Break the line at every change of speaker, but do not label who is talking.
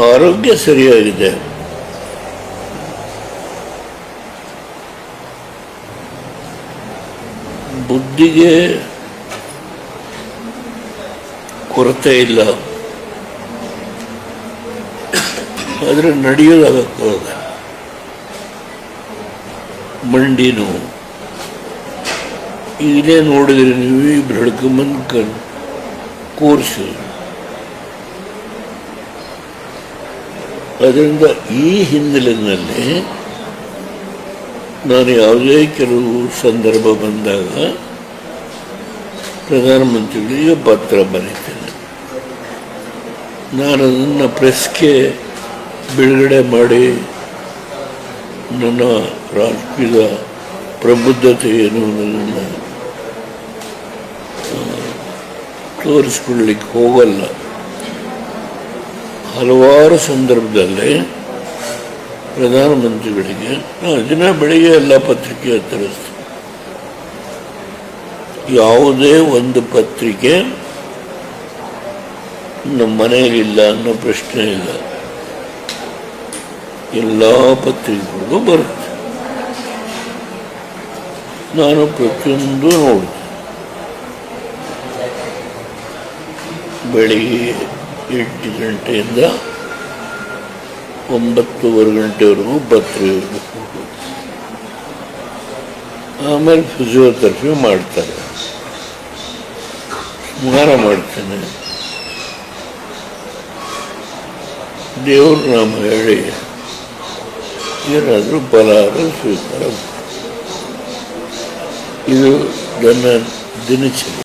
ಆರೋಗ್ಯ ಸರಿಯಾಗಿದೆ. ಬುದ್ಧಿಗೆ ಕೊರತೆ ಇಲ್ಲ. ಆದರೆ ನಡೆಯೋದಾಗಕ್ಕಾಗ ಮಂಡಿ ನೋವು ಈಗಲೇ ನೋಡಿದ್ರೆ ನೀವು ಈ ಬೆಳಕಮ್ಮನ್ ಕಣ್, ಕೋರ್ಸು. ಅದರಿಂದ ಈ ಹಿನ್ನೆಲೆಯಲ್ಲಿ ನಾನು ಯಾವುದೇ ಕೆಲವು ಸಂದರ್ಭ ಬಂದಾಗ ಪ್ರಧಾನಮಂತ್ರಿಗಳಿಗೆ ಪತ್ರ ಬರೀತೇನೆ. ನಾನು ನನ್ನ ಪ್ರೆಸ್ಗೆ ಬಿಡುಗಡೆ ಮಾಡಿ ನನ್ನ ರಾಜಕೀಯದ ಪ್ರಬುದ್ಧತೆ ಏನು ಅನ್ನೋದನ್ನು ತೋರಿಸ್ಕೊಳ್ಳಿಕ್ಕೆ ಹೋಗಲ್ಲ. ಹಲವಾರು ಸಂದರ್ಭದಲ್ಲಿ ಪ್ರಧಾನಮಂತ್ರಿಗಳಿಗೆ ದಿನ ಬೆಳಿಗ್ಗೆ ಎಲ್ಲ ಪತ್ರಿಕೆ ಹತ್ತಿರಿಸ್ತೀನಿ ಯಾವುದೇ ಒಂದು ಪತ್ರಿಕೆ ನಮ್ಮ ಮನೆಯಲ್ಲಿಲ್ಲ ಅನ್ನೋ ಪ್ರಶ್ನೆ ಇಲ್ಲ. ಎಲ್ಲ ಪತ್ರಿಕೆಗಳಿಗೂ ಬರುತ್ತೆ. ನಾನು ಪ್ರತಿಯೊಂದು ನೋಡಿದೆ ಬೆಳಿಗ್ಗೆ ಎಂಟು ಗಂಟೆಯಿಂದ ಒಂಬತ್ತುವರೆ ಗಂಟೆವರೆಗೂ ಪತ್ರಿಕೆ ಆಮೇಲೆ ಫಿಸಿಯೋಥೆರಪಿ ಮಾಡ್ತಾರೆ. ಸ್ಮಾರ ಮಾಡ್ತೇನೆ ದೇವ್ರ ನಾಮ ಹೇಳಿ, ಏನಾದರೂ ಫಲಹಾರ ಸ್ವೀಕಾರ ಇದು ನನ್ನ ದಿನಚರಿ.